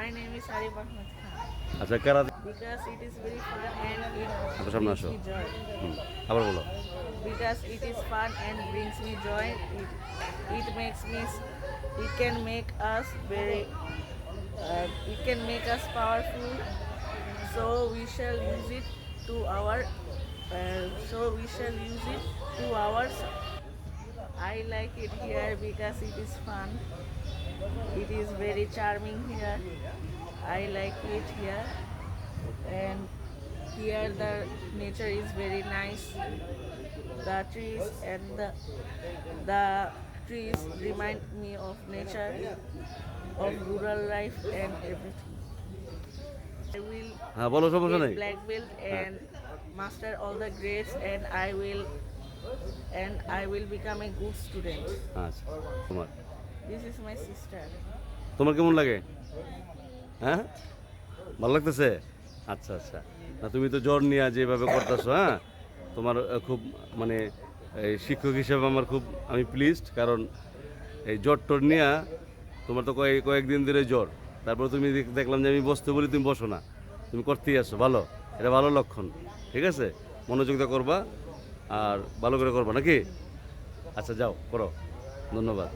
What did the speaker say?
My name is Arif Ahmed Khan. আচ্ছা কারা Because it is very fun and it সামনে brings আসো। me joy. হুম, আবার বলো Because it is fun and brings me joy. It, it makes me, s- it can make us very, uh, it can make us powerful. So we shall use it to our, uh, so we shall use it to ours. I like it here because it is fun. It is very charming here. I like it here. And here the nature is very nice. The trees and the the trees remind me of nature, of rural life and everything. I will হ্যাঁ বলো সমস্যা get নেই black belt and master all the grades and I will and I will become a good student. আচ্ছা তোমার। This is my sister. তোমার কেমন লাগে? হ্যাঁ? ভালো লাগতেছে? আচ্ছা আচ্ছা। না তুমি তো জ্বর নিয়ে যেভাবে করতেছো হ্যাঁ? তোমার খুব মানে এই শিক্ষক হিসেবে আমার খুব আমি প্লিজড কারণ এই জ্বর টর নিয়ে তোমার তো কয়েক কয়েকদিন ধরে জ্বর। তারপর তুমি দেখ- দেখলাম যে আমি বসতে বলি তুমি বসো না। তুমি করতেই আসো ভালো। এটা ভালো লক্ষণ ঠিক আছে? মনোযোগ দিয়ে করবা। আর ভালো করে করব নাকি? আচ্ছা যাও করো। ধন্যবাদ।